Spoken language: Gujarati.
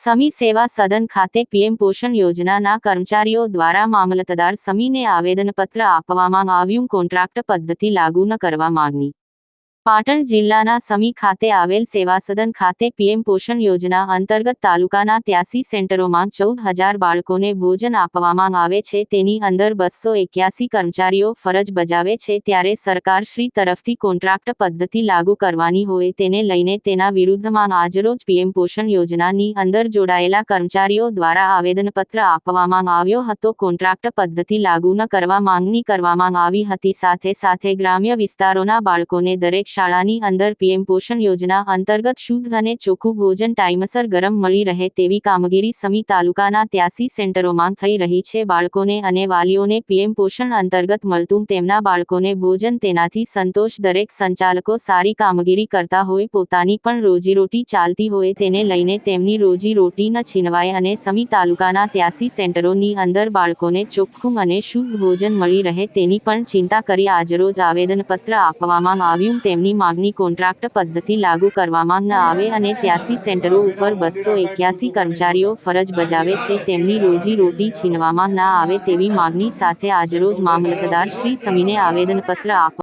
સમી સેવા સદન ખાતે પીએમ પોષણ યોજનાના કર્મચારીઓ દ્વારા મામલતદાર સમીને આવેદનપત્ર આપવામાં આવ્યું કોન્ટ્રાક્ટ પદ્ધતિ લાગુ ન કરવા માંગણી. પાટણ જિલ્લાના સમી ખાતે આવેલ સેવા સદન ખાતે પીએમ પોષણ યોજના અંતર્ગત તાલુકાના ત્યાસી સેન્ટરોમાં ચૌદ હજાર બાળકોને ભોજન આપવામાં આવે છે. તેની અંદર બસો એક્યાસી કર્મચારીઓ ફરજ બજાવે છે. ત્યારે સરકાર શ્રી તરફથી કોન્ટ્રાક્ટ પદ્ધતિ લાગુ કરવાની હોય તેને લઈને તેના વિરુદ્ધમાં આજરોજ પીએમ પોષણ યોજનાની અંદર જોડાયેલા કર્મચારીઓ દ્વારા આવેદનપત્ર આપવામાં આવ્યો હતો. કોન્ટ્રાક્ટ પદ્ધતિ લાગુ ન કરવા માંગણી કરવામાં આવી હતી. સાથે સાથે ગ્રામ્ય વિસ્તારોના બાળકોને દરેક શાળાની અંદર પીએમ પોષણ યોજના અંતર્ગત શુદ્ધ અને ચોખ્ખું ભોજન ટાઈમસર ગરમ મળી રહે તેવી કામગીરી સમી તાલુકાના ત્યાસી સેન્ટરોમાં થઈ રહી છે. બાળકોને અને વાલીઓને પીએમ પોષણ અંતર્ગત મળતું તેમના બાળકોને ભોજન તેનાથી સંતોષ દરેક સંચાલકો સારી કામગીરી કરતા હોય, પોતાની પણ રોજીરોટી ચાલતી હોય તેને લઈને તેમની રોજીરોટી ન છીનવાય અને સમી તાલુકાના ત્યાસી સેન્ટરોની અંદર બાળકોને ચોખ્ખું અને શુદ્ધ ભોજન મળી રહે તેની પણ ચિંતા કરી આજરોજ આવેદનપત્ર આપવામાં આવ્યું. તેમની માગણી કોન્ટ્રાક્ટ પદ્ધતિ લાગુ કરવામાં ન આવે અને ત્યાસી સેન્ટરો ઉપર બસો એક્યાસી કર્મચારીઓ ફરજ બજાવે છે, તેમની રોજી રોટી છીનવામાં ના આવે તેવી માગણી સાથે આજરોજ મામલતદાર શ્રી સમીને આવેદનપત્ર આપવા